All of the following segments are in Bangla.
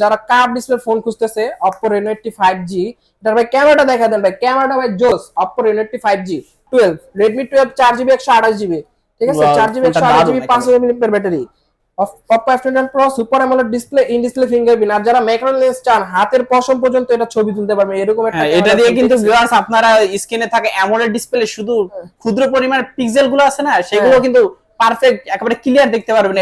যারা কার্ভ ডিসপ্লে ফোন খুঁজতেছে Oppo Reno 80 5G এটার ভাই ক্যামেরাটা দেখা দেন ভাই। ক্যামেরাটা ভাই জোস Oppo Reno 80 5G 12 Redmi 12 4GB 128GB ঠিক আছে? Wow, 4GB ফোনটা দারুণ 128GB 500 mAh battery Oppo F21 Pro Super AMOLED display in display fingerprint আর যারা ম্যাক্রো লেন্স চান হাতের পশম পর্যন্ত এটা ছবি তুলতে পারবে। এরকম একটা হ্যাঁ, এটা দিয়ে কিন্তু। ভিউয়ার্স আপনারা স্ক্রিনে থাকে অ্যামোলেড ডিসপ্লে শুধু ক্ষুদ্র পরিমাণ পিক্সেলগুলো আছে না সেগুলো হ্যাঁ। কিন্তু পারফেক্ট একেবারে ক্লিয়ার দেখতে পারবেন।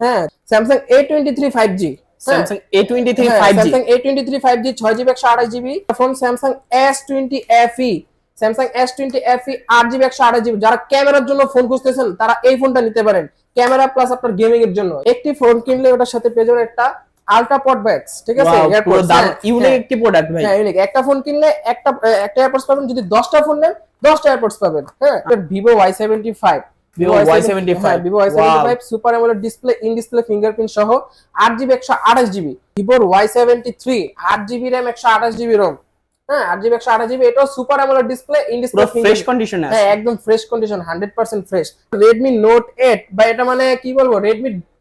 হ্যাঁ, এটার সব ম্যাকুলেন্স কিছু দেখতে এতটা পারবেন। ক্লিয়ার হ্যাঁ Samsung A23 5G হ্যাঁ। Samsung A23 5G Samsung A23 5G 6GB 128GB phone Samsung S20 FE Samsung S20 FE 8GB 128GB যারা ক্যামেরার জন্য ফোন খুঁজতেছেন তারা এই ফোনটা নিতে পারেন। ক্যামেরা প্লাস আপনার গেমিং এর জন্য। একটি ফোন কিনলে ওটার সাথে পেয়ে যাবেন একটা আলট্রা পড ব্যাগস ঠিক আছে? দারুণ হ্যাঁ, ইউনিক হ্যাঁ। একটি প্রোডাক্ট ভাই। হ্যাঁ ইউনিক একটা ফোন কিনলে একটা একটা পাবেন যদি 10টা ফোন নেন 10টা এয়ারপোর্টস পাবেন হ্যাঁ। Vivo Y75 Vivo Y75 হ্যাঁ Vivo Y75 super AMOLED display in display fingerprint সহ 8GB 128GB Vivo Y73 8GB RAM 128GB ROM হ্যাঁ 8GB 128GB এটাও super AMOLED display in display পুরো ফ্রেশ কন্ডিশনে হ্যাঁ একদম fresh condition 100% fresh Redmi Note 8 বা এটা মানে কি বলব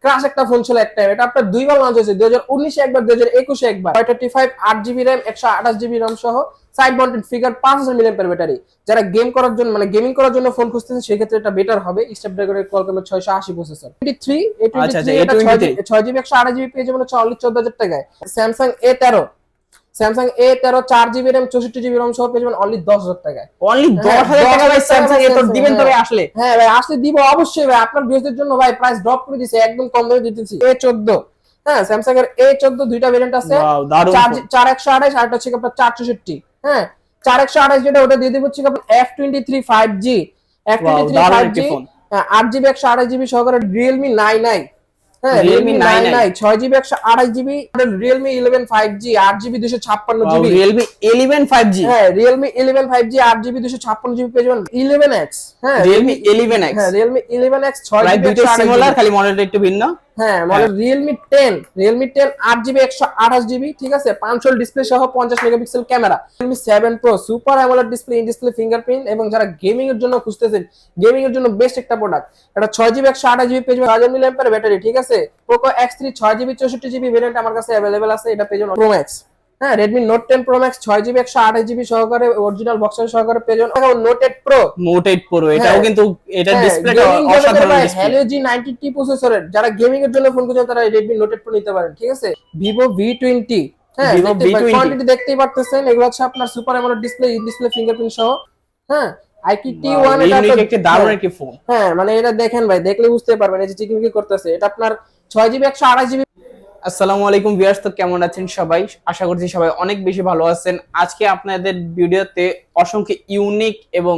ক্রাশ একটা ফোন ছিল একটা এটা আপনার দুইবার লঞ্চ হয়েছে 2019 এ একবার 2021 এ একবার। 535 8GB RAM 128GB ROM সহ side mounted finger 5000 mAh battery যারা গেম করার জন্য মানে গেমিং করার জন্য ফোন খুঁজতেছে সেই ক্ষেত্রে এটা বেটার হবে। স্ন্যাপড্রাগনের Qualcomm 680 প্রসেসর 23 আচ্ছা, আচ্ছা, A23 এটা A23 6GB 128GB পেয়ে যাবেন অনলি 14000 টাকায়। Samsung A13 Samsung A13 4GB RAM 64GB ROM সহ পেয়ে যাবেন অনলি 10000 টাকায়। অনলি হ্যাঁ, 10000 টাকা ভাই 10,000 স্যামসাং এ তো দিবেন হ্যাঁ। তবে আসলে। হ্যাঁ ভাই আসলে দিব অবশ্যই ভাই। আপনার ভিউজদের জন্য ভাই প্রাইস ড্রপ করে দিছে একদম কম দামে দিতেছি এ চোদ্দ হ্যাঁ স্যামসাং এর এ চোদ্দ দুইটা ভেরিয়েন্ট আছে। চার। চার একশো আঠাশ আর হচ্ছে আপনার চার চৌষট্টি। হ্যাঁ চার একশো আঠাশ যেটা ওটা দিয়ে দিব হচ্ছে আপনার F twenty three five G F twenty three five G. আট জিবি একশো আঠাশ জিবি সহকারে রিয়েলমি নাইন আই হ্যাঁ Realme নাইন 9i আই ছয় জিবি একশো আড়াই GB Realme eleven five G আট জিবি দুশো ছাপ্পান্ন জিবি রিয়েলমি 11 5G হ্যাঁ রিয়েলমি ইলেভেন ফাইভ জি আট জিবি দুশো ছাপ্পান্ন জিবি পেয়ে যাবেন ইলেভেন এক্স হ্যাঁ রিয়েলমি 11X হ্যাঁ রিয়েলমি ইলেভেন এক্স ছয় সিমিলার খালি মডেলটা একটু ভিন্ন। হ্যাঁ model Realme ten Realme ten আট জিবি একশো আঠাশ জিবি ঠিক আছে? পাঁচশো ডিসপ্লে সহ পঞ্চাশ megapixel camera Realme seven pro super AMOLED display in display fingerprint এবং যারা গেমিং এর জন্য খুঁজতেছেন গেমিং এর জন্য বেস্ট একটা প্রোডাক্ট এটা ছয় জিবি একশো আঠাশ জিবি পেজ হাজার মিলি ব্যাটারি ঠিক আছে? পোকো এক্স থ্রি ছয় জিবি চৌষট্টি জিবি ভেরিয়েন্ট আমার কাছে অ্যাভেলেবেল আছে এটা পেজ প্রো ম্যাক্স হ্যাঁ Redmi note ten pro max ছয় জিবি একশো আঠাশ জিবি সহকারে অরিজিনাল বক্সের সহকারে page note eight pro note 8 pro এটাও হ্যাঁ। কিন্তু এটা অসাধারণ display Helio G ninety T প্রসেসরের যারা গেমিং এর জন্য ফোন করছেন তারা রেডমি নোট প্রো নিতে পারেন ঠিক আছে? ভিভো ভি টোয়েন্টি হ্যাঁ Vivo V20 কোয়ান্টিটি দেখতেই পারতেছেন এগুলো হচ্ছে আপনার super AMOLED display display fingerprint সহ হ্যাঁ? আইকি টি ওয়ান এটা দারুণ একটি ফোন হ্যাঁ মানে এটা দেখেন ভাই দেখলে বুঝতে পারবেন এই যে চিকিমিকি করতেছে এটা আপনার ছয় জিবি একশো আঠাশ জিবি আসসালামু আলাইকুম ভিউয়ার্স, তো কেমন আছেন সবাই? আশা করছি সবাই অনেক বেশি ভালো আছেন। আজকে আপনাদের ভিডিওতে অসংখ্য ইউনিক এবং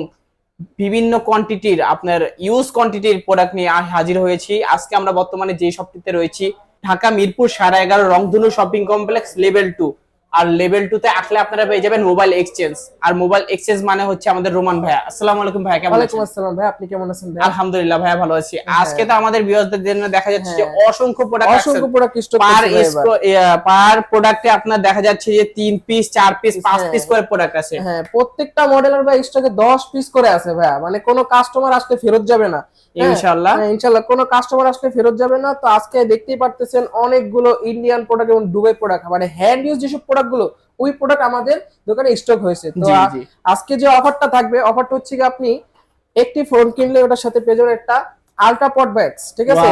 বিভিন্ন কোয়ান্টিটির আপনার ইউজ কোয়ান্টিটির প্রোডাক্ট নিয়ে হাজির হয়েছি। আজকে আমরা বর্তমানে যে শপটিতে রয়েছি, ঢাকা মিরপুর সাড়ে এগারো Rongdhonu shopping complex level two আর লেভেল টু তে আসলে আপনারা পেয়ে যাবেন মোবাইল এক্সচেঞ্জ আর মোবাইল এক্সচেঞ্জ মানে হচ্ছে আমাদের রোমান ভাইয়া। আসসালামু আলাইকুম ভাইয়া কেমন আছেন? আসসালাম ভাই আপনি কেমন আছেন ভাই আলহামদুলিল্লাহ ভাইয়া ভালো আছি। আজকে তো আমাদের ভিউয়ারদের জন্য দেখা যাচ্ছে যে হ্যাঁ। অসংখ্য প্রোডাক্ট অসংখ্য প্রোডাক্ট স্টক পার পার প্রোডাক্টে আপনার দেখা যাচ্ছে যে তিন পিস চার পিস পাঁচ হ্যাঁ। পিস করে প্রোডাক্ট আছে। হ্যাঁ প্রত্যেকটা মডেলের ভাই স্টকে 10 পিস করে আছে ভাইয়া। মানে কোনো কাস্টমার আসলে ফেরত যাবে না। হ্যাঁ, ইনশাআল্লাহ। হ্যাঁ, ইনশাআল্লাহ। কোনো কাস্টমার আসলে ফেরত যাবে না। তো আজকে দেখতেই পারতেছেন অনেকগুলো ইন্ডিয়ান প্রোডাক্ট এবং দুবাই প্রোডাক্ট মানে হ্যান্ড ইউজ যেসব প্রোডাক্ট গুলো ওই প্রোডাক্ট আমাদের দোকানে স্টক হয়েছে। তো। আজকে যে অফারটা থাকবে অফারটা হচ্ছে কি আপনি একটি ফোন কিনলে ওটার সাথে পেয়ে যাবেন একটা আলট্রা পড ব্যাগস ঠিক আছে?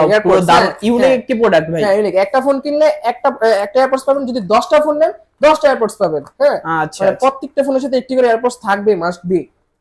ইউনিক হ্যাঁ। একটি প্রোডাক্ট ভাই। হ্যাঁ ইউনিক একটা ফোন কিনলে একটা একটা এয়ারপোর্টস পাবেন যদি 10টা ফোন নেন 10টা এয়ারপোর্টস পাবেন হ্যাঁ? আচ্ছা মানে আচ্ছা। প্রত্যেকটা ফোনের সাথে একটি করে এয়ারপোর্টস থাকবে মাস্ট বি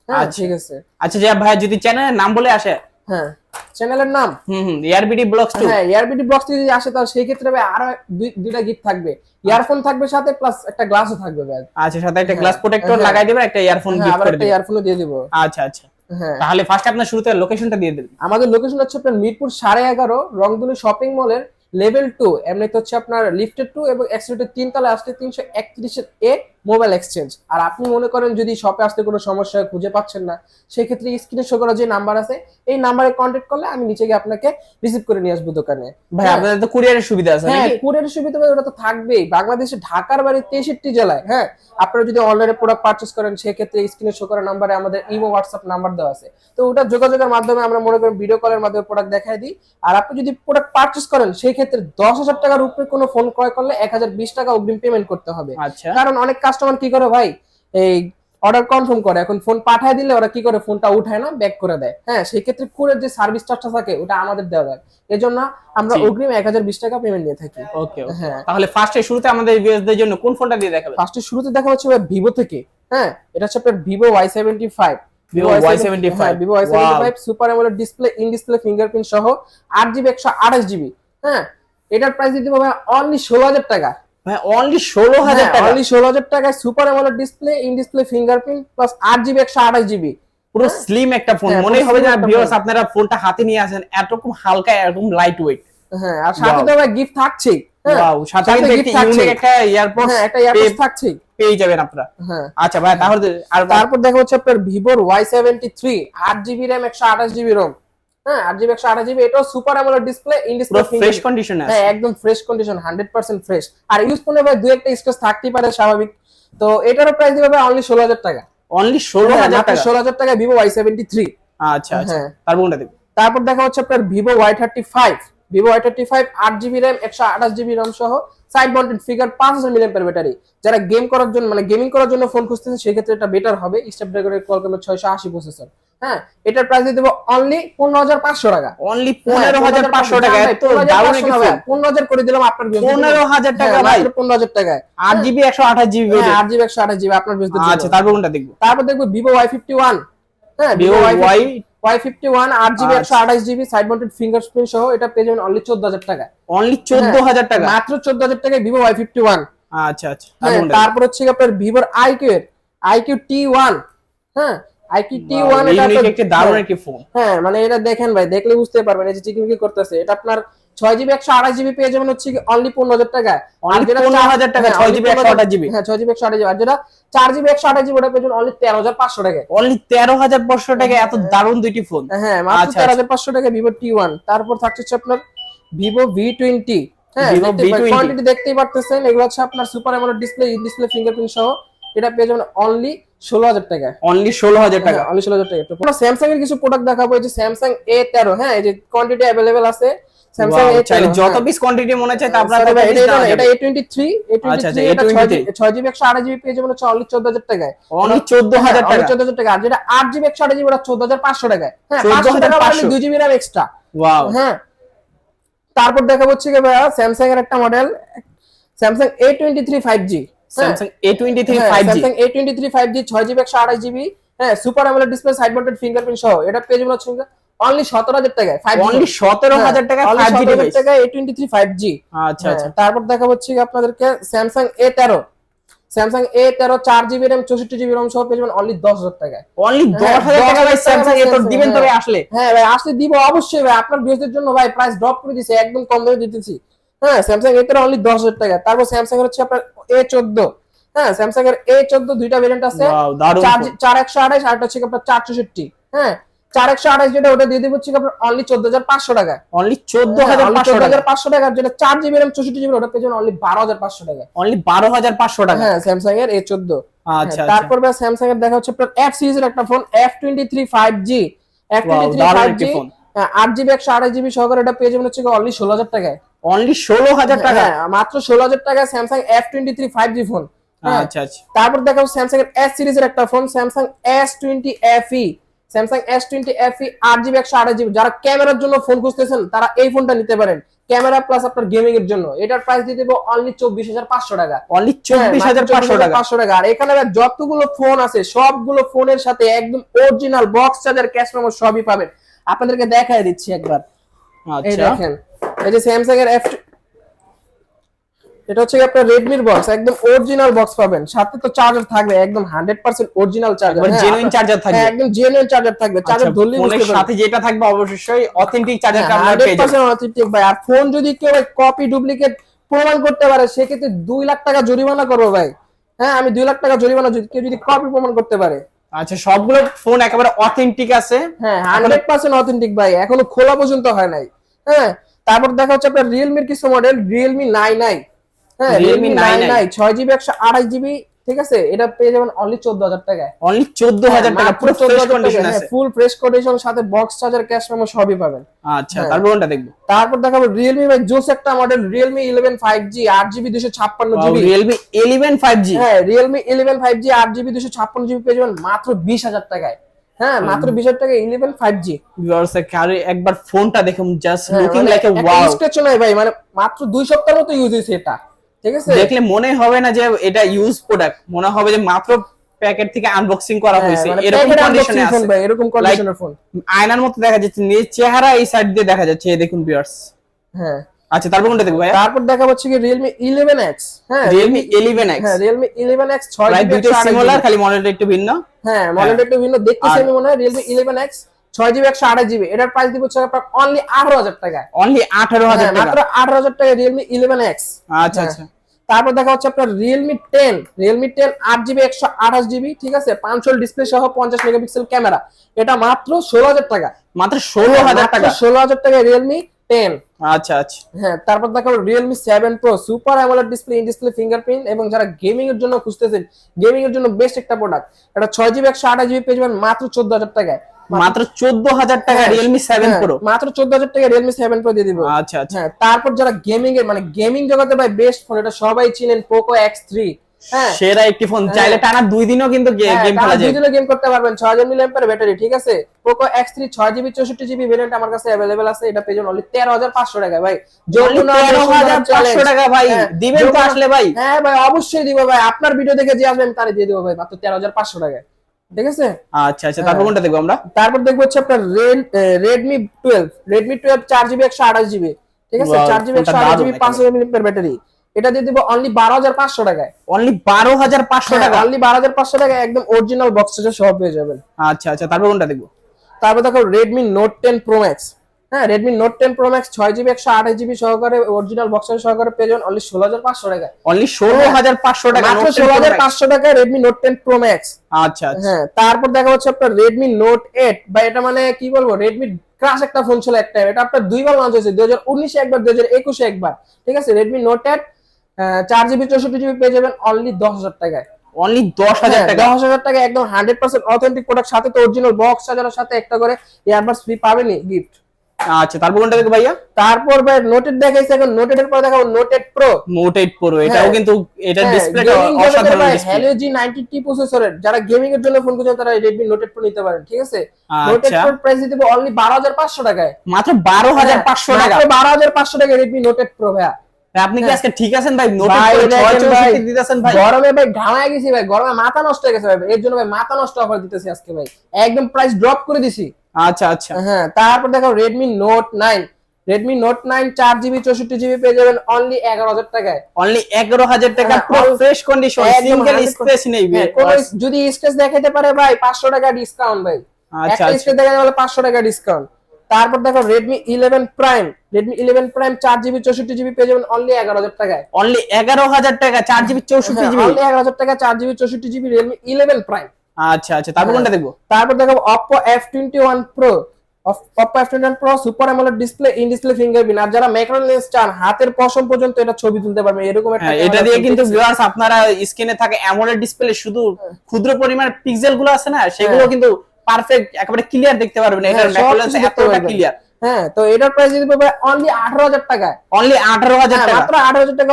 হ্যাঁ? আচ্ছা। ঠিক আছে। আচ্ছা যে ভাই যদি চ্যানেলের নাম বলে আসে। হ্যাঁ। চ্যানেলের নাম? হুম হুম এয়ারবিডি ব্লগস টু হ্যাঁ ইয়ারবিডি ব্লগস যদি আসে তাহলে সেই ক্ষেত্রে ভাই আরও দুই- দুইটা গিফট থাকবে। ইয়ারফোন থাকবে সাথে প্লাস একটা গ্লাসও থাকবে ভাই। আচ্ছা সাথে একটা হ্যাঁ, গ্লাস প্রোটেক্টর হ্যাঁ। লাগাই দিবেন একটা ইয়ারফোন হ্যাঁ গিফট করে একটা দিবেন। ইয়ারফোনও দিয়ে দিব। আচ্ছা আচ্ছা। হ্যাঁ। তাহলে ফার্স্ট আপনার শুরুতে লোকেশনটা দিয়ে দেবেন। আমাদের লোকেশন হচ্ছে আপনার মিরপুর সাড়ে এগারো রংধনু শপিং মলের লেভেল টু এমনিতে হচ্ছে আপনার লিফটেড টু এবং এক্সিলেটের তিন তলা আসলে তিনশো একত্রিশের এ মোবাইল এক্সচেঞ্জ আর আপনি মনে করেন যদি শপে আসতে কোনো সমস্যা খুঁজে পাচ্ছেন না সেই ক্ষেত্রে স্ক্রিনে শো করা যে নাম্বার আছে এই নাম্বারে কন্ট্যাক্ট করলে আমি নিচে গিয়ে আপনাকে রিসিভ করে নিয়ে আসব দোকানে। ভাই হ্যাঁ। আপনাদের তো কুরিয়ারের সুবিধা আছে হ্যাঁ কুরিয়ারের সুবিধা ওটা তো থাকবেই। বাংলাদেশে ঢাকার বাড়ি তেষট্টি জেলায় হ্যাঁ আপনারা যদি অনলাইনে প্রোডাক্ট পারচেস করেন সেক্ষেত্রে স্ক্রিনে শো করা নাম্বারে আমাদের ইমো হোয়াটসঅ্যাপ নাম্বার দেওয়া আছে। তো ওটা যোগাযোগের মাধ্যমে আমরা মনে করেন ভিডিও কলের মাধ্যমে প্রোডাক্ট দেখাই দিই। আর আপনি যদি প্রোডাক্ট পারচেস করেন সেই ক্ষেত্রে দশ হাজার টাকার উপরে কোনো ফোন ক্রয় করলে এক হাজার বিশ টাকা অগ্রিম পেমেন্ট করতে হবে। আচ্ছা। কারণ অনেক কাস্টমার কি করে ভাই এই অর্ডার কনফার্ম করে এখন ফোন পাঠায় দিলে ওরা কি করে ফোনটা উঠায় না ব্যাক করে দেয়। হ্যাঁ সেই ক্ষেত্রে কুরের যে সার্ভিস চার্জটা থাকে ওটা আমাদের দেওয়া হয় এজন্য আমরা অগ্রিম এক হাজার বিশ টাকা পেমেন্ট নিয়ে থাকি। ওকে হ্যাঁ। তাহলে ফার্স্টে শুরুতে আমাদের ভিউয়ারদের জন্য কোন ফোনটা দিয়ে দেখাবেন? ফার্স্টে শুরুতে দেখা হচ্ছে ভিভো থেকে। হ্যাঁ এটা হচ্ছে আপনার Vivo Y seventy five Vivo Y75 Vivo Y seventy five super AMOLED display in display fingerprint সহ আট জিবি একশো আঠাশ জিবি হ্যাঁ এটার প্রাইস দিতে হবে অনলি ষোলো হাজার টাকা। ভাই অনলি ষোলো হাজার টাকা? অনলি ষোলো হাজার টাকায় super AMOLED display in display fingerprint plus আট জিবি একশো আঠাশ জিবি পুরো স্লিম একটা ফোন হ্যাঁ, মনে হবে যে ভিউয়ার্স আপনারা ফোনটা হাতে নিয়ে আসেন হালকা এরকম লাইট ওয়েট হ্যাঁ আর সাথে তো গিফট হ্যাঁ। ওয়াও সাথে থাকছে। একটা এয়ারপড হ্যাঁ একটা থাকছেই। পেয়ে যাবেন আপনারা। হ্যাঁ। আচ্ছা ভাই তাহলে আর তারপর দেখা হচ্ছে আপনার ভিভোর হ্যাঁ আট জিবি একশো আঠাশ জিবি এটাও super AMOLED display in display fresh condition হ্যাঁ একদম fresh condition hundred percent fresh আর ইউজ করলে ভাই দু একটা স্ক্র্যাচ থাকতেই পারে স্বাভাবিক। তো এটারও প্রাইস দিবে ভাই অনলি ষোলো হাজার টাকা। অনলি ষোলো হাজার টাকা? ষোলো হাজার টাকা ভিভো ওয়াই সেভেন্টি থ্রি আচ্ছা আচ্ছা। হ্যাঁ। তারপর কোনটা দেখব তারপর দেখা হচ্ছে আপনার Vivo Y thirty five Vivo Y thirty five আট জিবি র্যাম একশো আঠাশ জিবি র্যাম সহ সাইড মাউন্টেড ফিগার পাঁচ হাজার ব্যাটারি যারা গেম করার জন্য মানে গেমিং করার জন্য ফোন খুঁজতেছে সেক্ষেত্রে এটা বেটার হবে। স্ন্যাপড্রাগনের কোয়ালকমের ছয়শো আশি প্রসেসর হ্যাঁ এটার প্রাইস দিয়ে দেবো অনলি পনেরো হাজার পাঁচশো টাকা। অনলি পনেরো হাজার পাঁচশো টাকা পনেরো হাজার করে দিলাম আপনার পনেরো হাজার টাকা ভাই। পনেরো হাজার টাকায়। আট জিবি একশো আঠাশ জিবি হ্যাঁ, আট জিবি একশো আঠাশ জিবি আপনার আচ্ছা তারপর কোনটা দেখব? তারপর দেখব ভিভো ওয়াই ফিফটি ওয়ান হ্যাঁ Vivo Y Y fifty one আট জিবি আচ্ছা। একশো আঠাশ জিবি সাইড মাউন্টেড ফিঙ্গারপ্রিন্ট সহ এটা পেয়ে যাবেন অনলি চোদ্দ হাজার টাকা অনলি চোদ্দ হাজার টাকা? মাত্র চোদ্দ হাজার টাকায় ভিভো ওয়াই ফিফটি ওয়ান আচ্ছা আচ্ছা তারপর তারপর হচ্ছে আপনার ভিভোর আইকিউ এর আইকিউ টি ওয়ান হ্যাঁ আইকিউ টি ওয়ান Wow, দারুণ একটি ফোন হ্যাঁ মানে এটা দেখেন ভাই দেখলে বুঝতে পারবেন এই যে চিকিমিকি করতেছে এটা আপনার ছয় জিবি একশো আঠাশ জিবি পেয়ে যাবেন হচ্ছে অনলি পনেরো হাজার টাকা Only 15,000 টাকা, 6 GB 128 GB হ্যাঁ ছয় জিবি একশো আঠাশ জিবি আর যেটা চার জিবি একশো আঠাশ জিবি ওটা পেয়ে যাবেন অনলি তেরো হাজার পাঁচশো টাকা অনলি তেরো হাজার পাঁচশো টাকা এত দারুণ দুইটি ফোন হ্যাঁ মাত্র আচ্ছা, তেরো হাজার পাঁচশো টাকা ভিভো টি ওয়ান তারপর থাকছে হচ্ছে আপনার ভিভো ভি টোয়েন্টি হ্যাঁ Vivo V20 কোয়ান্টিটি দেখতেই পারতেছেন এগুলো হচ্ছে আপনার সুপার ডিসপ্লে ডিসপ্লে ফিঙ্গারপ্রিন্ট সহ এটা পেয়ে যাবেন অনলি ষোলো হাজার টাকা। অনলি ষোলো হাজার টাকা। অনলি ষোলো হাজার টাকা। স্যামসাং এর কিছু প্রোডাক্ট দেখাবো এই যে স্যামসাং এ তেরো হ্যাঁ এই যে কোয়ান্টিটি অ্যাভেলেবেল আছে স্যামসাং এ চাইলে যত পিস কোয়ান্টিটি মনে তা আপনারা এটা এটা A23 পেয়ে যাবেন হচ্ছে অনলি টাকায়। অনলি চোদ্দ হাজার টাকা। আর যেটা ওটা টাকায়। হ্যাঁ 14,500 পাঁচশো। টাকা এক্সট্রা ওয়াও হ্যাঁ তারপর দেখা হচ্ছে কি ভাইয়া স্যামসাং এর একটা model Samsung A twenty three five G Samsung হ্যাঁ, স্যামসাং হ্যাঁ super AMOLED display side mounted fingerprint সহ এটা পেয়ে যাবেন হচ্ছে অনলি টাকায় ডিভাইস জি আচ্ছা আচ্ছা। তারপর দেখা হচ্ছে আপনাদেরকে স্যামসাং এ তেরো। স্যামসাং এ তেরো চার জিবি র্যাম চৌষট্টি জিবি রম সহ পেয়ে যাবেন অনলি দশ হাজার টাকায়। অনলি হ্যাঁ, দশ হাজার টাকা ভাই স্যামসাং এ তো দিবেন হ্যাঁ। তবে আসলে। হ্যাঁ ভাই আসলে দিব অবশ্যই ভাই আপনার বিরোধীর জন্য ভাই প্রাইস ড্রপ করে দিছি একদম কম দামে দিতেছি হ্যাঁ স্যামসাং এ তেরো অনলি দশ হাজার টাকা। তারপর স্যামসাং এর হচ্ছে আপনার এ চোদ্দ। হ্যাঁ স্যামসাং এর এ চোদ্দ দুইটা ভেরিয়েন্ট আছে। চার একশো আঠাশ আর হচ্ছে আপনার চার চৌষট্টি। হ্যাঁ চার একশো আঠাশ যেটা ওটা দিয়ে দিব হচ্ছে আপনার অনলি চোদ্দ হাজার পাঁচশো টাকা। অনলি চোদ্দ হাজার পাঁচশো চোদ্দ টাকা। হাজার পাঁচশো টাকা। যেটা চার জিবি র্যাম চৌষট্টি জিবি ওটা পেয়ে অনলি বারো হাজার পাঁচশো টাকা। অনলি বারো হাজার পাঁচশো টাকা। হ্যাঁ স্যামসাং এর এ চোদ্দ। আচ্ছা হ্যাঁ, তারপর স্যামসাং এর দেখা হচ্ছে আপনার এফ সিরিজের একটা phone F twenty three five G F twenty three five G. আট জিবি একশো আঠাশ জিবি সহকারে এটা পেয়ে যাবেন হচ্ছে অনলি ষোলো হাজার টাকায়। অনলি ষোলো হাজার টাকা? হ্যাঁ মাত্র ষোলো হাজার টাকায় Samsung F twenty three five G phone আচ্ছা আচ্ছা তারপর দেখা স্যামসাং এর এস সিরিজের একটা phone Samsung S twenty F E Samsung S twenty F E আট জিবি একশো আঠাশ জিবি যারা ক্যামেরার জন্য ফোন খুঁজতেছেন তারা এই ফোনটা নিতে পারেন। ক্যামেরা প্লাস আপনার গেমিং এর জন্য। এটার প্রাইস দিয়ে দেবো অনলি চব্বিশ হাজার পাঁচশো টাকা। অনলি চব্বিশ হাজার পাঁচশো টাকা। পাঁচশো টাকা। আর এখানে যতগুলো ফোন আছে সবগুলো ফোনের সাথে একদম original box charger cash memo সবই পাবেন। আপনাদেরকে দেখাই দিচ্ছি একবার। এই আচ্ছা দেখেন এই যে স্যামসাং এর এফ এটা হচ্ছে আপনার রেডমির বক্স একদম অরিজিনাল বক্স পাবেন। সাথে তো চার্জার থাকবে একদম hundred percent original charger genuine charger থাকবে। একদম জেনুইন চার্জার থাকবে। চার্জার আচ্ছা, বুঝতে পারবেন সাথে যেটা থাকবে অবশ্যই অথেন্টিক চার্জার আপনারা পেয়ে যাবেন। অথেন্টিক ভাই। আর ফোন যদি কেউ কপি ডুপ্লিকেট প্রমাণ করতে পারে সেক্ষেত্রে দুই লাখ টাকা জরিমানা করব ভাই। হ্যাঁ আমি দুই লাখ টাকা জরিমানা যদি কেউ যদি কপি প্রমাণ করতে পারে। আচ্ছা সবগুলো ফোন একেবারে অথেন্টিক আছে। হ্যাঁ হান্ড্রেড পার্সেন্ট অথেন্টিক ভাই এখনও খোলা পর্যন্ত হয় নাই। হ্যাঁ তারপর দেখা হচ্ছে আপনার রিয়েলমির কিছু মডেল রিয়েলমি নাইন আই হ্যাঁ Realme Realme 9i nine i ছয় জিবি একশো আড়াই জিবি ঠিক আছে? এটা পেয়ে যাবেন অনলি চোদ্দ হাজার টাকায়। অনলি চোদ্দ হাজার টাকা পুরো ফ্রেশ কন্ডিশন আছে। ফুল ফ্রেশ কন্ডিশন সাথে বক্স চার্জার ক্যাশ মেমো সবই পাবেন। আচ্ছা হ্যাঁ। তারপর কোনটা দেখব। তারপর দেখাবো রিয়েলমি ভাই জোস একটা model Realme eleven five G আট জিবি দুশো ছাপ্পান্ন GB Realme eleven five G হ্যাঁ রিয়েলমি ইলেভেন ফাইভ জি আট জিবি দুশো ছাপ্পান্ন জিবি পেয়ে যাবেন মাত্র বিশ হাজার টাকায়। হ্যাঁ মাত্র বিশ হাজার টাকায় ইলেভেন ফাইভ জি একবার ফোনটা দেখুন জাস্ট হ্যাঁ, লুকিং লাইক এ ওয়াও ভাই মানে মাত্র দুই সপ্তাহের মতো ইউজ হয়েছে এটা। ঠিক আছে? দেখলে মনে হবে না যে এটা ইউজ প্রোডাক্ট মনে হবে যে মাত্র প্যাকেট থেকে আনবক্সিং করা হ্যাঁ, হয়েছে। মানে এরকম কন্ডিশনে আছে। ভাই, এরকম কন্ডিশনের ফোন আয়নার মতো দেখা যাচ্ছে নিজের চেহারা এই সাইড দিয়ে দেখা যাচ্ছে এই দেখুন ভিউয়ার্স হ্যাঁ। আচ্ছা তারপর কোনটা দেখব ভাইয়া? তারপর দেখা যাচ্ছে কি ইলেভেন এক্স হ্যাঁ? রিয়েলমি ইলেভেন এক্স হ্যাঁ রিয়েলমি ইলেভেন এক্স ছয় প্রায় জিবি দুইটা সিমিলার খালি মডেলটা একটু ভিন্ন। হ্যাঁ মডেলটা একটু ভিন্ন আর- আমি মনে হয় ইলেভেন এক্স ছয় জিবি একশো আঠাশ জিবি এটার প্রাইস দিব হচ্ছে আপনার অনলি আঠারো হাজার টাকায়। অনলি আঠারো হাজার হ্যাঁ, টাকা। মাত্র আঠারো হাজার টাকা রিয়েলমি ইলেভেন এক্স আচ্ছা হ্যাঁ। আচ্ছা। তারপর দেখা হচ্ছে আপনার রিয়েলমি টেন রিয়েলমি টেন আট জিবি একশো আঠাশ জিবি ঠিক আছে? পাঁচশোল ডিসপ্লে সহ পঞ্চাশ মেগাপিক্সেল ক্যামেরা এটা মাত্র ষোলো হাজার টাকা। মাত্র ষোলো হাজার টাকা। ষোলো হাজার টাকা রিয়েলমি টেন আচ্ছা আচ্ছা। হ্যাঁ তারপর দেখাবো Realme seven pro super AMOLED display in display fingerprint এবং যারা গেমিং এর জন্য খুঁজতেছেন গেমিং এর জন্য বেস্ট একটা প্রোডাক্ট এটা ছয় জিবি একশো আঠাশ জিবি পেয়ে যাবেন মাত্র চোদ্দ হাজার টাকায়। মাত্র চোদ্দ হাজার টাকা রিয়েলমি সেভেন প্রো মাত্র চোদ্দ হাজার টাকা রিয়েলমি সেভেন প্রো দিয়ে দিব। আচ্ছা আচ্ছা। হ্যাঁ তারপর যারা গেমিং এর মানে গেমিং জগতে ভাই বেস্ট ফোন এটা সবাই চিনেন পোকো এক্স থ্রি সেরা একটি ফোন চাইলে টানা দুই দিনও কিন্তু গেম খেলা যায়। দুই গেম করতে পারবেন। ছয় হাজার মিলিয়াম্পের ব্যাটারি ঠিক আছে? ছয় জিবি চৌষট্টি জিবি ভেরিয়েন্ট আমার কাছে অ্যাভেলেবেল আছে। এটা যাবেন অনলি তেরো হাজার পাঁচশো টাকা ভাই। যমুনা 13,500 টাকা ভাই। হ্যাঁ, দিবেন তো আসলে ভাই? হ্যাঁ ভাই অবশ্যই দিব ভাই। আপনার ভিডিও দেখে যে আসবে আমি তারে দিয়ে দিব ভাই মাত্র তেরো হাজার পাঁচশো টাকায়। ঠিক আছে? আচ্ছা আচ্ছা তারপর হ্যাঁ। কোনটা দেখব আমরা? তারপর দেখব হচ্ছে আপনার টুয়েলভ চার জিবি একশো আঠাশ জিবি ঠিক আছে? Wow, চার জিবি একশো ফোনটা আঠাশ দারুণ জিবি একেবারে। পাঁচশো ব্যাটারি এটা দিয়ে দিব অনলি বারো হাজার পাঁচশো টাকায়। অনলি বারো হাজার পাঁচশো টাকা? অনলি বারো হাজার পাঁচশো টাকায় একদম অরিজিনাল বক্স সহ পেয়ে যাবেন। আচ্ছা আচ্ছা তারপর কোনটা দেখব তারপর দেখো Redmi note ten pro max হ্যাঁ Redmi note ten pro max ছয় জিবি একশো আঠাশ জিবি সহকারে অরিজিনাল বক্সের সহকারে পেয়ে যাবেন অনলি ষোলো হাজার পাঁচশো টাকায়। অনলি ষোলো হাজার পাঁচশো টাকা মাত্র ষোলো হাজার পাঁচশো টাকায় Redmi note ten pro max আচ্ছা আচ্ছা। হ্যাঁ তারপর দেখা হচ্ছে আপনার রেডমি নোট এইট বা এটা মানে কি বলব রেডমি ক্রাশ একটা ফোন ছিল একটা এটা আপনার দুইবার লঞ্চ হয়েছে দুই হাজার উনিশে একবার দুই হাজার একুশে একবার। ঠিক আছে রেডমি নোট এইট চার জিবি চৌষট্টি জিবি পেয়ে যাবেন অনলি দশ হাজার টাকায়। অনলি দশ হাজার হ্যাঁ, টাকা দশ হাজার টাকা একদম হান্ড্রেড পার্সেন্ট অথেন্টিক প্রোডাক্ট সাথে তো অরিজিনাল বক্স চার্জারের সাথে একটা করে ইয়ারবাডস ফ্রি পাবেনই গিফট আচ্ছা তারপর কোনটা দেখব ভাইয়া? তারপর ভাই নোটেড দেখাইছে এখন নোটেড এর পর দেখাবো note eight pro note eight pro এটাও হ্যাঁ। কিন্তু এটা ডিসপ্লেটা অসাধারণ display Helio G ninety T প্রসেসরের যারা গেমিং এর জন্য ফোন করছেন তারা রেডমি নোটেড প্রো নিতে পারেন ঠিক আছে? নোটেড প্রো প্রাইস দিতে অনলি বারো হাজার পাঁচশো টাকায়। মাত্র বারো হাজার পাঁচশো টাকা? বারো হাজার পাঁচশো টাকা রেডমি নোটেড প্রো ভাইয়া। ভাই, আপনি কি হ্যাঁ। আজকে ঠিক আছেন ভাই? নোট ভাই, এইট ছয় দেখেন ভাই, দিতেছেন ভাই। গরমে ভাই ঘামায় গেছি ভাই গরমে মাথা নষ্ট হয়ে গেছে ভাই এর জন্য ভাই মাথা নষ্ট অফার দিতেছি আজকে ভাই। একদম প্রাইস ড্রপ করে দিছি। আচ্ছা আচ্ছা। হ্যাঁ তারপর দেখো নাইন রেডমি নোট নাইন চার জিবি চৌষট্টি জিবি পেয়ে যাবেন অনলি এগারো হাজার টাকায়। অনলি এগারো হাজার টাকা হ্যাঁ, পুরো ফ্রেশ কন্ডিশন সিঙ্গেল 100% নেই হ্যাঁ, কোনো যদি স্কেচ দেখাইতে পারে ভাই পাঁচশো টাকা ডিসকাউন্ট ভাই। আচ্ছা একটা আচ্ছা। দেখাতে পারলে পাঁচশো টাকা ডিসকাউন্ট তারপর দেখো Redmi eleven prime Redmi eleven prime চার জিবি চৌষট্টি জিবি পেয়ে যাবেন অনলি এগারো হাজার টাকায়। অনলি এগারো হাজার টাকা চার জিবি চৌষট্টি জিবি অনলি এগারো হাজার টাকা চার জিবি চৌষট্টি জিবি রেডমি ইলেভেন প্রাইম আচ্ছা আচ্ছা তারপর হ্যাঁ। কোনটা দেখব? তারপর দেখো Oppo F twenty one pro Oppo F twenty one pro super AMOLED display in display fingerprint আর যারা ম্যাক্রো লেন্স চান হাতের পশম পর্যন্ত এটা ছবি তুলতে পারবে। এরকম একটা হ্যাঁ, এটা দিয়ে কিন্তু। ভিউয়ার্স আপনারা স্ক্রিনে থাকে অ্যামোলেড ডিসপ্লে শুধু ক্ষুদ্র পরিমাণ পিক্সেলগুলো আছে না সেগুলো হ্যাঁ। কিন্তু পারফেক্ট একেবারে ক্লিয়ার দেখতে পারবেন হ্যাঁ, ম্যাকুলেন্স এতটা ক্লিয়ার হ্যাঁ তো এটার প্রাইস পারবে অনলি আঠারো হাজার টাকায়। অনলি আঠারো হাজার হ্যাঁ, টাকা। মাত্র আঠারো হাজার টাকা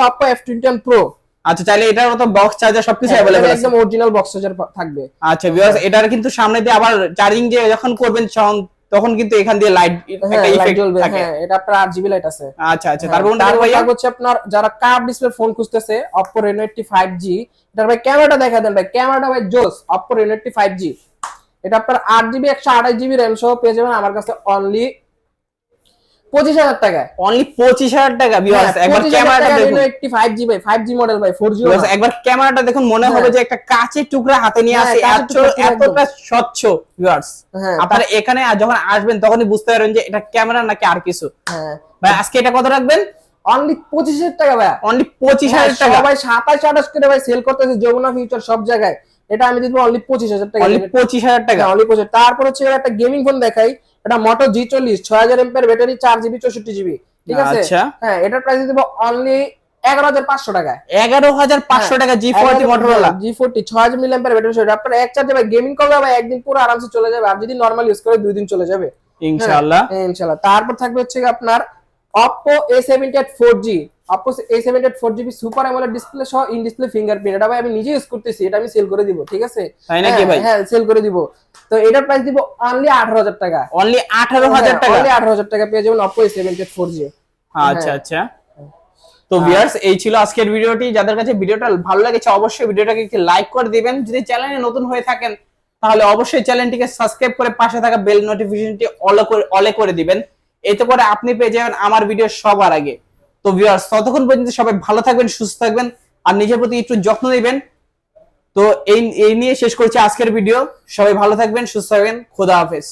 আচ্ছা চাইলে এটার মতো বক্স চার্জার সবকিছু অ্যাভেলেবল আছে। একদম অরিজিনাল বক্স চার্জার থাকবে। আচ্ছা ভিউয়ার্স এটার কিন্তু সামনে দিয়ে আবার চার্জিং দিয়ে যখন করবেন তখন- তখন কিন্তু এখান দিয়ে লাইট হ্যাঁ একটা ইফেক্ট থাকে। হ্যাঁ এটা আপনার লাইট আছে। আচ্ছা আচ্ছা হ্যাঁ, তারপর দেখব হচ্ছে আপনার যারা কার্ভ ডিসপ্লে ফোন খুঁজতেছে এইটটি ফাইভ জি এটার ভাই ক্যামেরাটা দেখা দেন ভাই। ক্যামেরাটা ভাই জোস এইটটি ফাইভ জি এটা আপনার আট জিবি একশো আঠাশ জিবি র্যাম সহ পেয়ে যাবেন আমার কাছে অনলি পঁচিশ হাজার টাকায়। অনলি পঁচিশ হাজার টাকা হ্যাঁ, একবার ক্যামেরাটা দেখুন। ফাইভ জি ভাই ফাইভ জি মডেল ভাই ফোর জি একবার ক্যামেরাটা দেখুন মনে হবে হ্যাঁ। যে একটা কাঁচের টুকরা হাতে নিয়ে হ্যাঁ, আসে। এতটা স্বচ্ছ ভিউয়ার্স হ্যাঁ আপনারা এখানে যখন আসবেন তখনই বুঝতে পারবেন যে এটা ক্যামেরা নাকি আর কিছু। হ্যাঁ। ভাই আজকে এটা কত রাখবেন? অনলি পঁচিশ হাজার টাকা ভাই অনলি পঁচিশ হ্যাঁ, হাজার টাকা। সবাই সাতাশ আঠাশ করে ভাই সেল করতেছে যমুনা ফিউচার সব জায়গায়। এটা আমি দিব অনলি পঁচিশ হাজার টাকা অনলি পঁচিশ হাজার টাকা। অনলি পঁচিশ তারপর হচ্ছে একটা গেমিং ফোন দেখাই। এটা মোটো জি চল্লিশ ছয় হাজার এমপের ব্যাটারি চার জিবি চৌষট্টি জিবি ঠিক আছে? আচ্ছা। হ্যাঁ এটার প্রাইস দিব অনলি এগারো হাজার পাঁচশো টাকায়। এগারো হাজার পাঁচশো টাকা G forty Motorola G forty ছয় হাজার মিলিয়ন ব্যাটারি আপনার এক চার্জে ভাই গেমিং করবে ভাই একদিন পুরো আরামসে চলে যাবে। আর যদি নর্মাল ইউজ করে দুই দিন চলে যাবে। ইনশাআল্লাহ। হ্যাঁ, ইনশাআল্লাহ। তারপর থাকবে হচ্ছে আপনার Oppo A78 4G Oppo A78 4GB super AMOLED display সহ ইন ডিসপ্লে ফিঙ্গারপ্রিন্ট এটা ভাই আমি নিজে ইউজ করতেছি এটা আমি সেল করে দিব ঠিক আছে? তাই নাকি ভাই? হ্যাঁ সেল করে দিব। তো এটার প্রাইস দিব অনলি 18000 টাকা। অনলি আঠারো হাজার টাকা? অনলি 18000 টাকা পেয়ে যাবেন Oppo A78 4G আচ্ছা হ্যাঁ। আচ্ছা। আচ্ছা তো ভিউয়ার্স এই ছিল আজকের ভিডিওটি। যাদের কাছে ভিডিওটা ভালো লেগেছে অবশ্যই ভিডিওটাকে একটি লাইক করে দিবেন। যদি চ্যানেলে নতুন হয়ে থাকেন তাহলে অবশ্যই চ্যানেলটিকে সাবস্ক্রাইব করে পাশে থাকা বেল নোটিফিকেশনটি অলে করে অলে করে দিবেন। এতে করে আপনি পেয়ে যাবেন আমার ভিডিও সবার আগে। তো ভিউয়ার্স ততক্ষণ পর্যন্ত সবাই ভালো থাকবেন, সুস্থ থাকবেন, আর নিজের প্রতি একটু যত্ন নেবেন। তো এই এই নিয়ে শেষ করছি আজকের ভিডিও সবাই ভালো থাকবেন, সুস্থ থাকবেন। খোদা হাফেজ।